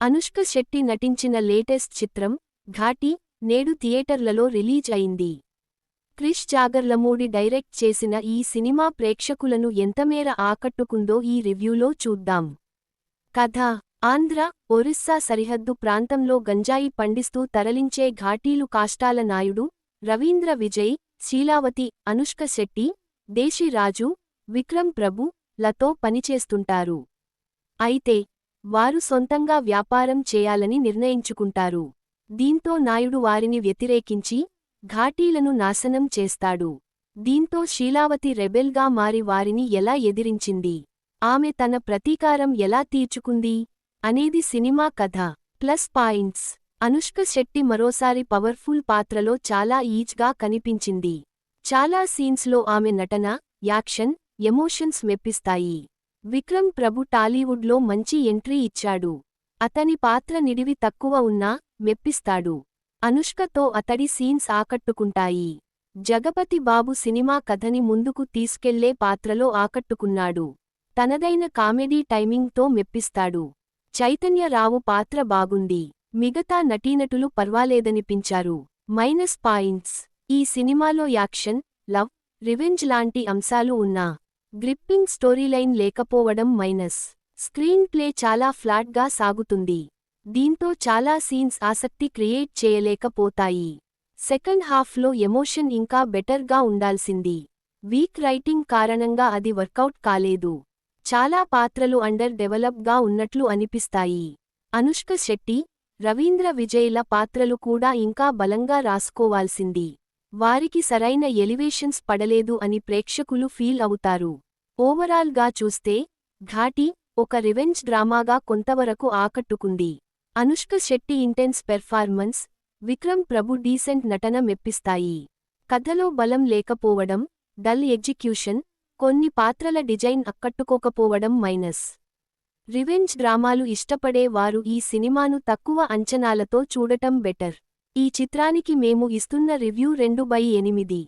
అనుష్క శెట్టి నటించిన లేటెస్ట్ చిత్రం ఘాటి నేడు థియేటర్లలో రిలీజ్ అయింది. క్రిష్ జాగర్లమూడి డైరెక్ట్ చేసిన ఈ సినిమా ప్రేక్షకులను ఎంతమేర ఆకట్టుకుందో ఈ రివ్యూలో చూద్దాం. కథ ఆంధ్ర ఒరిస్సా సరిహద్దు ప్రాంతంలో గంజాయి పండిస్తూ తరలించే ఘాటీలు కాష్టాల నాయుడు రవీంద్ర విజయ్ శీలావతి అనుష్క శెట్టి దేశీరాజు విక్రమ్ ప్రభు లతో పనిచేస్తుంటారు. అయితే వారు సొంతంగా వ్యాపారం చేయాలని నిర్ణయించుకుంటారు. దీంతో నాయుడు వారిని వ్యతిరేకించి ఘాటీలను నాశనం చేస్తాడు. దీంతో శీలావతి రెబెల్గా మారి వారిని ఎలా ఎదిరించింది? ఆమె తన ప్రతీకారం ఎలా తీర్చుకుంది? అనేది సినిమా కథ. Plus points. అనుష్క శెట్టి మరోసారి పవర్ఫుల్ పాత్రలో చాలా ఈజ్గా కనిపించింది. చాలా సీన్స్లో ఆమె నటన యాక్షన్ ఎమోషన్స్ మెప్పిస్తాయి. విక్రమ్ ప్రభు టాలీవుడ్లో మంచి ఎంట్రీ ఇచ్చాడు. అతని పాత్ర నిడివి తక్కువ ఉన్నా మెప్పిస్తాడు. అనుష్కతో అతడి సీన్స్ ఆకట్టుకుంటాయి. జగపతి బాబు సినిమా కథని ముందుకు తీసుకెళ్ళే పాత్రలో ఆకట్టుకున్నాడు. తనదైన కామెడీ టైమింగ్తో మెప్పిస్తాడు. చైతన్యరావు పాత్ర బాగుంది. మిగతా నటీనటులు పర్వాలేదనిపించారు. Minus points. ఈ సినిమాలో యాక్షన్ లవ్ రివెంజ్ లాంటి అంశాలు ఉన్నా గ్రిప్పింగ్ స్టోరీలైన్ లేకపోవడం మైనస్. స్క్రీన్ ప్లే చాలా ఫ్లాట్గా సాగుతుంది. దీంతో చాలా సీన్స్ ఆసక్తి క్రియేట్ చేయలేకపోతాయి. సెకండ్ హాఫ్లో ఎమోషన్ ఇంకా బెటర్గా ఉండాల్సింది. వీక్ రైటింగ్ కారణంగా అది వర్కౌట్ కాలేదు. చాలా పాత్రలు అండర్ డెవలప్గా ఉన్నట్లు అనిపిస్తాయి. అనుష్క శెట్టి రవీంద్ర విజయ్ల పాత్రలు కూడా ఇంకా బలంగా రాసుకోవాల్సింది. వారికి సరైన ఎలివేషన్స్ పడలేదు అని ప్రేక్షకులు ఫీల్ అవుతారు. ఓవరాల్గా చూస్తే ఘాటి ఒక రివెంజ్ డ్రామాగా కొంతవరకు ఆకట్టుకుంది. Anushka Shetty intense performance Vikram Prabhu decent నటన మెప్పిస్తాయి. కథలో బలం లేకపోవడం డల్ ఎగ్జిక్యూషన్ కొన్ని పాత్రల డిజైన్ అక్కట్టుకోకపోవడం మైనస్. రివెంజ్ డ్రామాలు ఇష్టపడే వారు ఈ సినిమాను తక్కువ అంచనాలతో చూడటం బెటర్. ఈ చిత్రానికి మేము ఇస్తున్న రివ్యూ రెండు బై ఎనిమిది.